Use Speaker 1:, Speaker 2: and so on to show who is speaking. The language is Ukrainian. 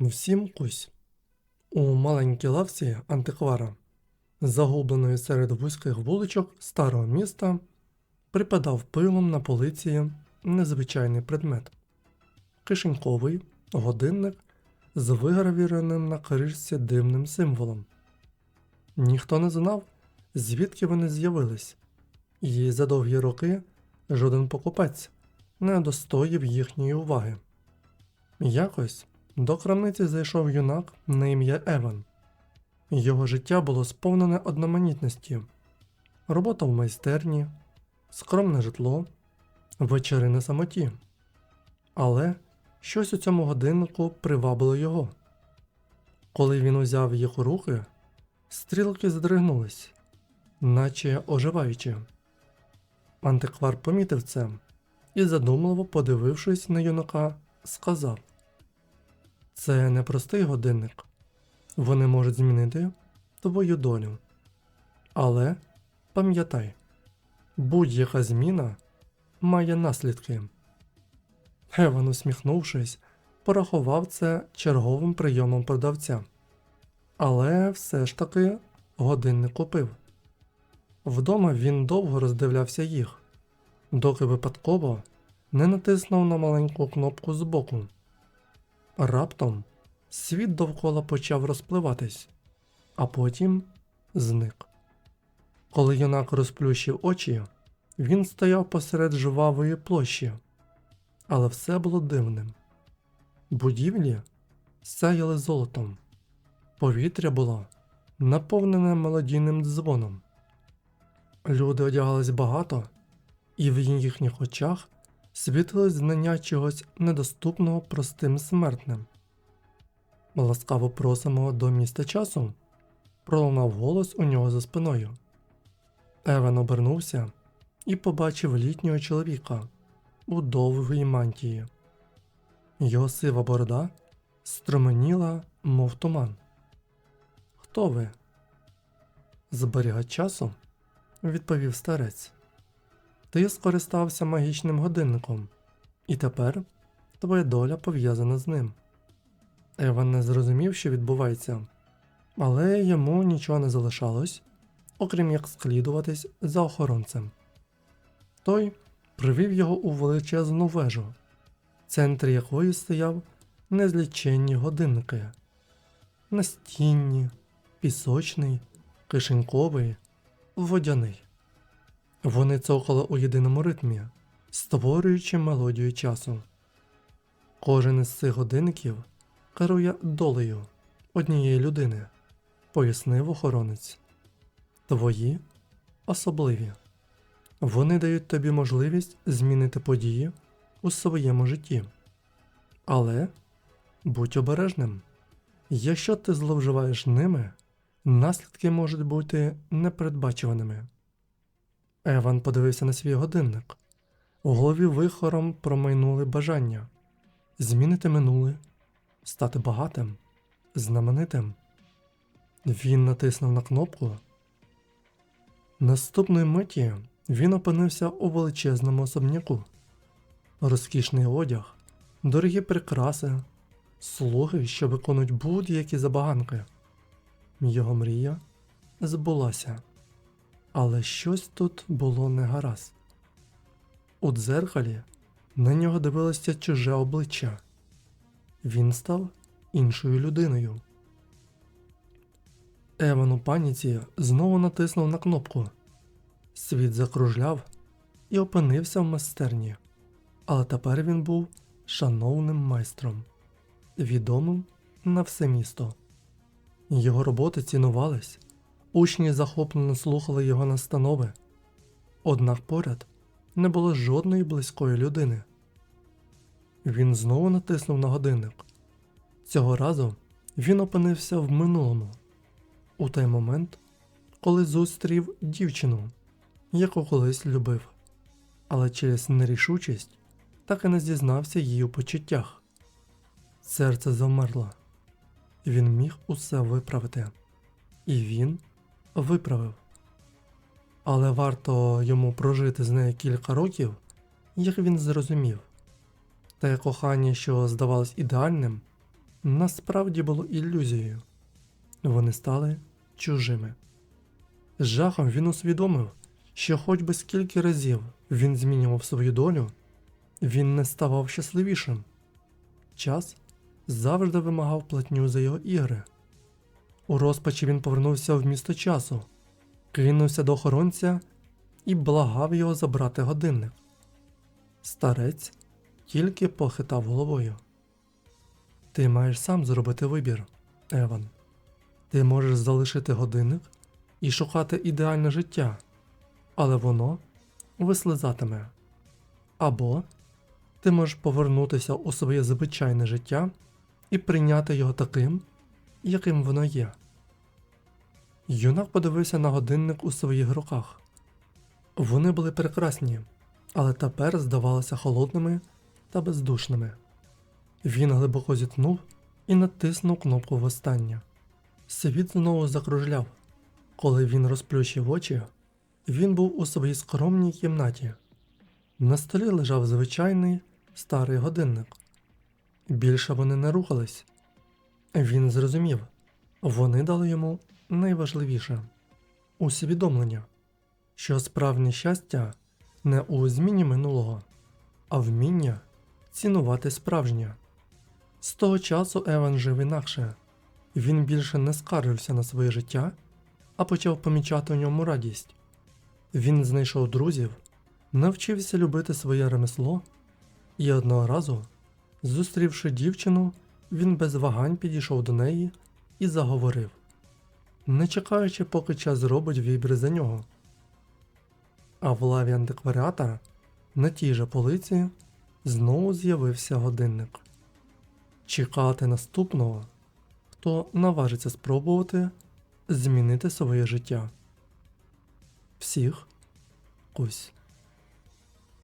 Speaker 1: Всім кусь. У маленькій лавці антиквара, загубленої серед вузьких вуличок старого міста, припадав пилом на полиці незвичайний предмет кишеньковий годинник з вигравіреним на кришці дивним символом. Ніхто не знав, звідки вони з'явились, і за довгі роки жоден покупець не удостоїв їхньої уваги. Якось до крамниці зайшов юнак на ім'я Еван. Його життя було сповнене одноманітності, робота в майстерні, скромне житло, вечори на самоті. Але щось у цьому годиннику привабило його. Коли він узяв їх у руки, стрілки здригнулись, наче оживаючи. Антиквар помітив це і, задумливо подивившись на юнака, сказав: Це не простий годинник. Вони можуть змінити твою долю. Але пам'ятай, будь-яка зміна має наслідки. Еван, усміхнувшись, порахував це черговим прийомом продавця. Але все ж таки годинник купив. Вдома він довго роздивлявся їх, доки випадково не натиснув на маленьку кнопку збоку. Раптом світ довкола почав розпливатись, а потім зник. Коли юнак розплющив очі, він стояв посеред жвавої площі, але все було дивним. Будівлі сяяли золотом, повітря було наповнене мелодійним дзвоном. Люди одягались багато, і в їхніх очах світилось знання чогось недоступного простим смертним. Ласкаво просимо до міста часу, пролунав голос у нього за спиною. Еван обернувся і побачив літнього чоловіка у довгій мантії. Його сива борода струменіла, мов туман. Хто ви? Зберігать часу? відповів старець. Ти скористався магічним годинником, і тепер твоя доля пов'язана з ним. Еван не зрозумів, що відбувається, але йому нічого не залишалось, окрім як склідуватись за охоронцем. Той привів його у величезну вежу, в центрі якої стояв незліченні годинники. Настінні, пісочний, кишеньковий, водяний. Вони цокали у єдиному ритмі, створюючи мелодію часу. Кожен із цих годинників керує долею однієї людини, пояснив охоронець. Твої особливі. Вони дають тобі можливість змінити події у своєму житті. Але будь обережним. Якщо ти зловживаєш ними, наслідки можуть бути непередбачуваними. Еван подивився на свій годинник. У голові вихором промайнули бажання змінити минуле, стати багатим, знаменитим. Він натиснув на кнопку. Наступної миті він опинився у величезному особняку. Розкішний одяг, дорогі прикраси, слуги, що виконують будь-які забаганки. Його мрія збулася. Але щось тут було негаразд. У дзеркалі на нього дивилося чуже обличчя. Він став іншою людиною. Еван у паніці знову натиснув на кнопку. Світ закружляв і опинився в майстерні, але тепер він був шановним майстром, відомим на все місто. Його роботи цінувались, учні захоплено слухали його настанови, однак поряд не було жодної близької людини. Він знову натиснув на годинник. Цього разу він опинився в минулому, у той момент, коли зустрів дівчину, яку колись любив, але через нерішучість так і не зізнався їй у почуттях. Серце замерло. Він міг усе виправити, і він виправив. Але варто йому прожити з нею кілька років, як він зрозумів, те кохання, що здавалось ідеальним, насправді було ілюзією. Вони стали чужими. З жахом він усвідомив, що хоч би скільки разів він змінював свою долю, він не ставав щасливішим. Час завжди вимагав платню за його ігри. У розпачі він повернувся в місто часу, кинувся до охоронця і благав його забрати годинник. Старець тільки похитав головою. Ти маєш сам зробити вибір, Еван. Ти можеш залишити годинник і шукати ідеальне життя, але воно вислизатиме. Або ти можеш повернутися у своє звичайне життя і прийняти його таким, яким воно є. Юнак подивився на годинник у своїх руках. Вони були прекрасні, але тепер здавалися холодними та бездушними. Він глибоко зітхнув і натиснув кнопку востаннє. Світ знову закружляв. Коли він розплющив очі, він був у своїй скромній кімнаті. На столі лежав звичайний старий годинник. Більше вони не рухались. Він зрозумів, вони дали йому найважливіше усвідомлення, що справжнє щастя не у зміні минулого, а вміння цінувати справжнє. З того часу Еван жив інакше. Він більше не скаржився на своє життя, а почав помічати у ньому радість. Він знайшов друзів, навчився любити своє ремесло, і одного разу, зустрівши дівчину, він без вагань підійшов до неї і заговорив, не чекаючи, поки час зробить вибір за нього. А в лаві антикваріата на тій же полиці знову з'явився годинник. Чекати наступного, хто наважиться спробувати змінити своє життя. Всіх Кусь.